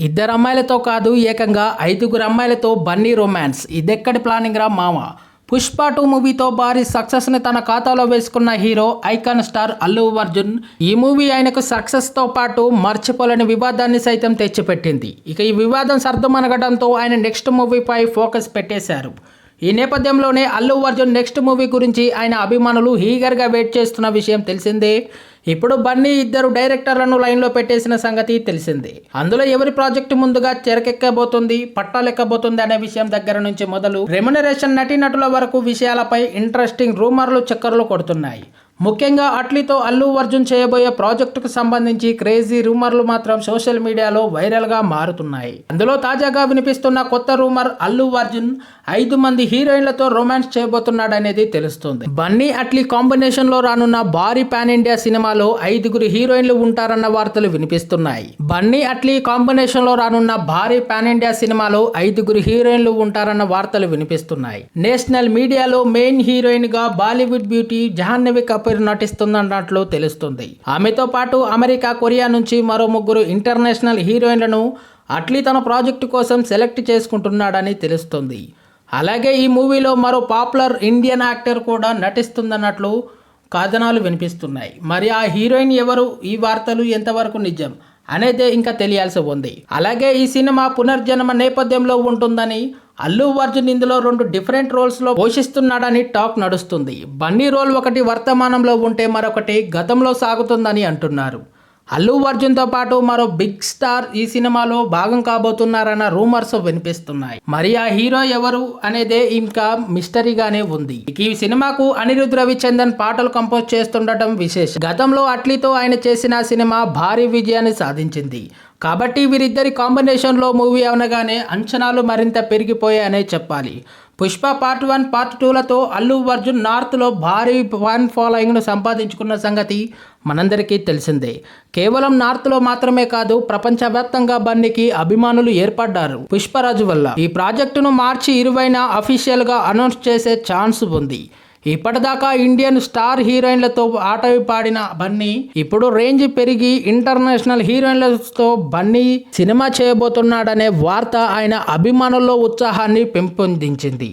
ఇద్దరు అమ్మాయిలతో కాదు ఏకంగా ఐదుగురు అమ్మాయిలతో బన్నీ రొమాన్స్. ఇదెక్కడి ప్లానింగ్ రా మామ పుష్ప టూ మూవీతో భారీ సక్సెస్ని తన ఖాతాలో వేసుకున్న hero icon star Allu Arjun ఈ మూవీ ఆయనకు సక్సెస్తో పాటు మర్చిపోలేని వివాదాన్ని సైతం తెచ్చిపెట్టింది. ఇక ఈ వివాదం సర్దుమనగడంతో ఆయన నెక్స్ట్ మూవీపై ఫోకస్ పెట్టేశారు. ఈ నేపథ్యంలోనే అల్లు అర్జున్ నెక్స్ట్ మూవీ గురించి ఆయన అభిమానులు హీగర్గా వెయిట్ చేస్తున్న విషయం తెలిసిందే. ఇప్పుడు బన్నీ ఇద్దరు డైరెక్టర్లను లైన్లో పెట్టేసిన సంగతి తెలిసింది. అందులో ఎవరి ప్రాజెక్టు ముందుగా చెరకెక్కబోతుంది పట్టాలెక్కబోతుంది అనే విషయం దగ్గర నుంచి మొదలు రెమ్యునరేషన్ నటీనటుల వరకు విషయాలపై ఇంట్రెస్టింగ్ రూమర్లు చక్కర్లు కొడుతున్నాయి. ముఖ్యంగా అట్లీతో అల్లు అర్జున్ చేయబోయే ప్రాజెక్టుకు సంబంధించి క్రేజీ రూమర్లు మాత్రం సోషల్ మీడియాలో వైరల్గా మారుతున్నాయి. అందులో తాజాగా వినిపిస్తున్న కొత్త రూమర్ అల్లు అర్జున్ ఐదు మంది హీరోయిన్లతో రొమాన్స్ చేయబోతున్నాడనేది తెలుస్తుంది. బన్నీ అట్లీ కాంబినేషన్లో రానున్న భారీ పాన్ ఇండియా సినిమాలో ఐదుగురు హీరోయిన్లు ఉంటారన్న వార్తలు వినిపిస్తున్నాయి. బన్నీ అట్లీ కాంబినేషన్లో రానున్న భారీ పాన్ ఇండియా సినిమాలో ఐదుగురు హీరోయిన్లు ఉంటారన్న వార్తలు వినిపిస్తున్నాయి. నేషనల్ మీడియాలో మెయిన్ హీరోయిన్గా బాలీవుడ్ బ్యూటీ జాహ్నవి కపూర్ నటిస్తుందన్నట్లు తెలుస్తుంది. ఆమెతో పాటు అమెరికా కొరియా నుంచి మరో ముగ్గురు ఇంటర్నేషనల్ హీరోయిన్లను అట్లీ తన ప్రాజెక్టు కోసం సెలెక్ట్ చేసుకుంటున్నాడని తెలుస్తుంది. అలాగే ఈ మూవీలో మరో పాపులర్ ఇండియన్ యాక్టర్ కూడా నటిస్తుందన్నట్లు కథనాలు వినిపిస్తున్నాయి. మరి ఆ హీరోయిన్ ఎవరు? ఈ వార్తలు ఎంతవరకు నిజం? అనేది ఇంకా తెలియాల్సి ఉంది. అలాగే ఈ సినిమా పునర్జన్మ నేపథ్యంలో ఉంటుందని అల్లు అర్జున్ ఇందులో రెండు డిఫరెంట్ రోల్స్లో పోషిస్తున్నాడని టాక్ నడుస్తుంది. బన్నీ రోల్ ఒకటి వర్తమానంలో ఉంటే మరొకటి గతంలో సాగుతుందని అంటున్నారు. అల్లు అర్జున్తో పాటు మరో బిగ్ స్టార్ ఈ సినిమాలో భాగం కాబోతున్నారన్న రూమర్స్ వినిపిస్తున్నాయి. మరి ఆ హీరో ఎవరు అనేదే ఇంకా మిస్టరీగానే ఉంది. ఈ సినిమాకు అనిరుద్ రవిచందన్ పాటలు కంపోజ్ చేస్తుండటం విశేషం. గతంలో అట్లీతో ఆయన చేసిన సినిమా భారీ విజయాన్ని సాధించింది. కాబట్టి వీరిద్దరి కాంబినేషన్లో మూవీ అవనగానే అంచనాలు మరింత పెరిగిపోయాయనే చెప్పాలి. పుష్ప పార్ట్ వన్ పార్ట్ టూలతో అల్లు అర్జున్ నార్త్లో భారీ ఫ్యాన్ ఫాలోయింగ్ను సంపాదించుకున్న సంగతి మనందరికీ తెలిసిందే. కేవలం నార్త్లో మాత్రమే కాదు ప్రపంచవ్యాప్తంగా బన్నీకి అభిమానులు ఏర్పడ్డారు పుష్పరాజు వల్ల. ఈ ప్రాజెక్టును మార్చి ఇరవైన అఫీషియల్గా అనౌన్స్ చేసే ఛాన్స్ ఉంది. ఇప్పటిదాకా ఇండియన్ స్టార్ హీరోయిన్లతో ఆటవి పాడిన బన్నీ ఇప్పుడు రేంజ్ పెరిగి ఇంటర్నేషనల్ హీరోయిన్లతో బన్నీ సినిమా చేయబోతున్నాడనే వార్త ఆయన అభిమానుల్లో ఉత్సాహాన్ని పెంపొందించింది.